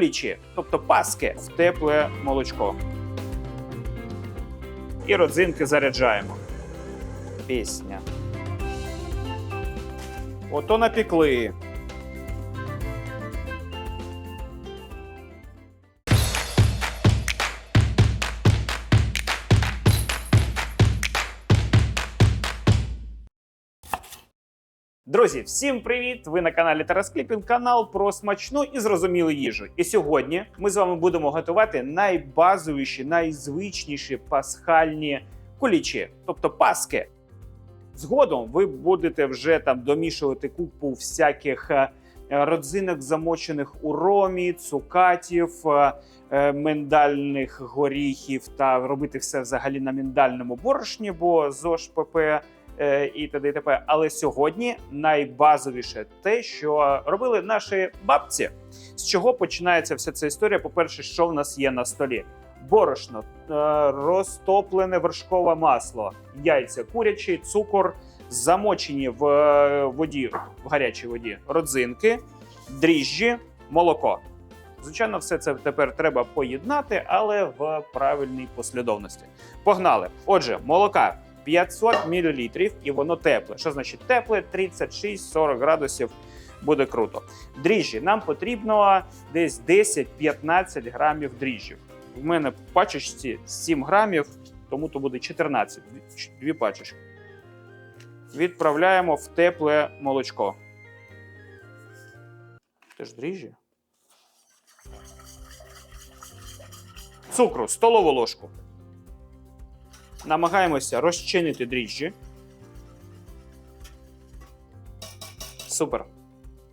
кулічі, тобто паски в тепле молочко. І родзинки заряджаємо. Пісня. Ото напікли. Друзі, всім привіт! Ви на каналі Тарас Кліпін, канал про смачну і зрозумілу їжу. І сьогодні ми з вами будемо готувати найбазовіші, найзвичніші пасхальні кулічі, тобто паски. Згодом ви будете вже там домішувати купу всяких е, родзинок, замочених у ромі, цукатів, е, е, миндальних горіхів та робити все взагалі на міндальному борошні, бо ЗОЖ ПП і т.д. т.п. Але сьогодні найбазовіше те, що робили наші бабці. З чого починається вся ця історія? По-перше, що в нас є на столі? Борошно, е, розтоплене вершкове масло, яйця курячі, цукор, замочені в е, воді, в гарячій воді, родзинки, дріжджі, молоко. Звичайно, все це тепер треба поєднати, але в правильній послідовності. Погнали! Отже, молока 500 мл, і воно тепле. Що значить тепле? 36-40 градусів буде круто. Дріжджі нам потрібно десь 10-15 грамів дріжджів. В мене пачечці 7 грамів, тому то буде 14. Дві- пачечки. Відправляємо в тепле молочко. Теж дріжджі. Цукру столову ложку. Намагаємося розчинити дріжджі. Супер.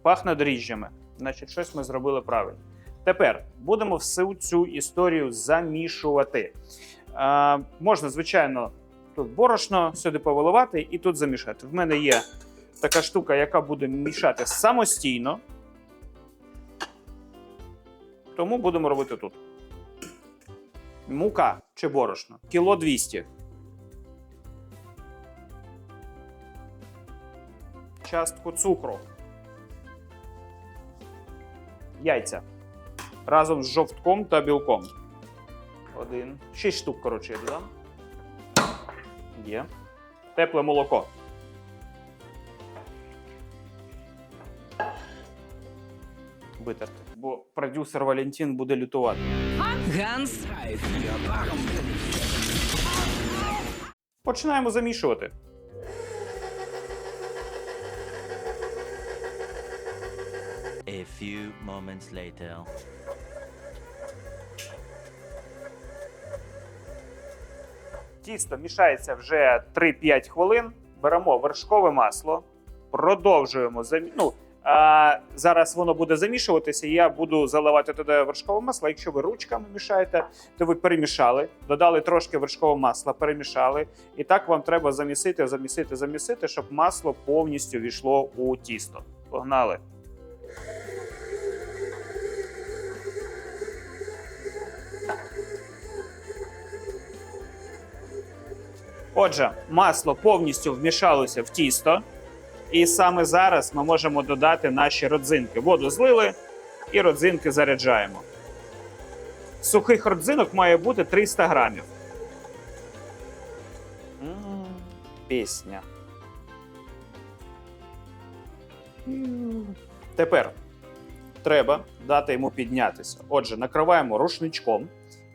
Пахне дріжджами. Значить, щось ми зробили правильно. Тепер будемо всю цю історію замішувати. Е, можна, звичайно, тут борошно сюди повиливати і тут замішати. В мене є така штука, яка буде мішати самостійно. Тому будемо робити тут. Мука чи борошно. Кіло 200. Частку цукру. Яйця. Разом з жовтком та білком. Один. Шість штук, коротше, я додам. Є. Тепле молоко. Витерти. Бо продюсер Валентин буде лютувати. Ганс Починаємо замішувати. A few moments later. Тісто мішається вже 3-5 хвилин. Беремо вершкове масло, продовжуємо замі... ну, а, Зараз воно буде замішуватися. Я буду заливати туди вершкове масло. Якщо ви ручками мішаєте, то ви перемішали, додали трошки вершкового масла, перемішали. І так вам треба замісити, замісити, замісити, щоб масло повністю війшло у тісто. Погнали. Отже, масло повністю вмішалося в тісто, і саме зараз ми можемо додати наші родзинки. Воду злили і родзинки заряджаємо. Сухих родзинок має бути 300 грамів. М, Пісня. М. Тепер треба дати йому піднятися. Отже, накриваємо рушничком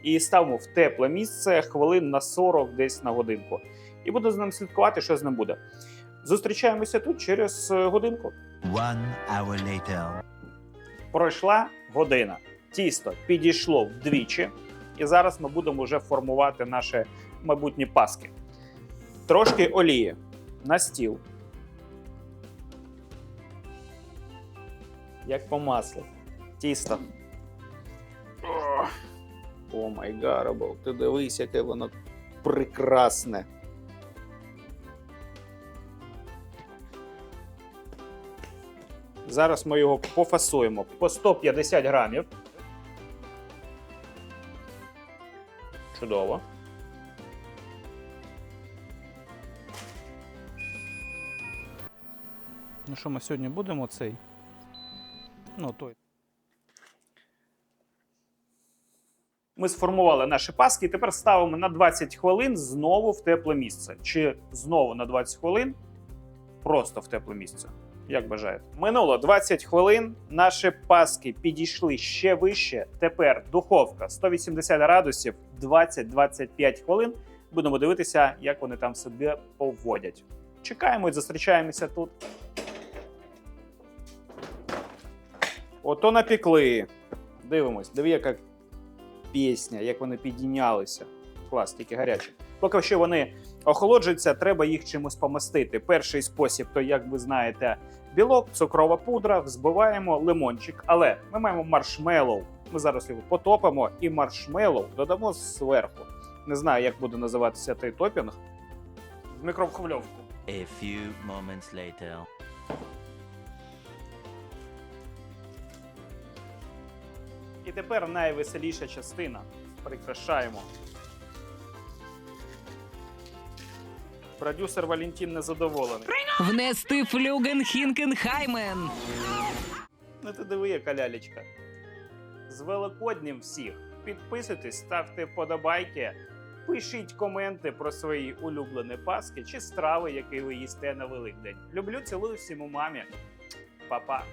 і ставимо в тепле місце хвилин на 40 десь на годинку. І буду з ним слідкувати, що з ним буде. Зустрічаємося тут через е, годинку. One hour later. Пройшла година. Тісто підійшло вдвічі, і зараз ми будемо вже формувати наші майбутні паски. Трошки олії на стіл. Як по маслу. Тісто. О май гарабл, ти дивись, яке воно прекрасне. Зараз ми його пофасуємо по 150 грамів. Чудово. Ну що, ми сьогодні будемо цей? Ну, той. Ми сформували наші паски і тепер ставимо на 20 хвилин знову в тепле місце. Чи знову на 20 хвилин просто в тепле місце. Як бажаєте. Минуло 20 хвилин. Наші паски підійшли ще вище. Тепер духовка 180 градусів, 20-25 хвилин. Будемо дивитися, як вони там себе поводять. Чекаємо і зустрічаємося тут. Ото напікли. Дивимось, диви, яка пісня, як вони підійнялися. Клас, тільки гарячі. Поки що вони охолоджуються, треба їх чимось помастити. Перший спосіб, то, як ви знаєте, білок, цукрова пудра, взбиваємо лимончик. Але ми маємо маршмеллоу. Ми зараз його потопимо і маршмеллоу додамо зверху. Не знаю, як буде називатися той топінг. В мікрохвильовку. A few moments later. І тепер найвеселіша частина. Прикрашаємо. Продюсер Валентин незадоволений. Внести флюген Хінкенхаймен. Ну ти диви, яка лялечка. З Великоднім всіх. Підписуйтесь, ставте вподобайки, пишіть коменти про свої улюблені паски чи страви, які ви їсте на Великдень. Люблю, цілую всім у мамі. Па-па.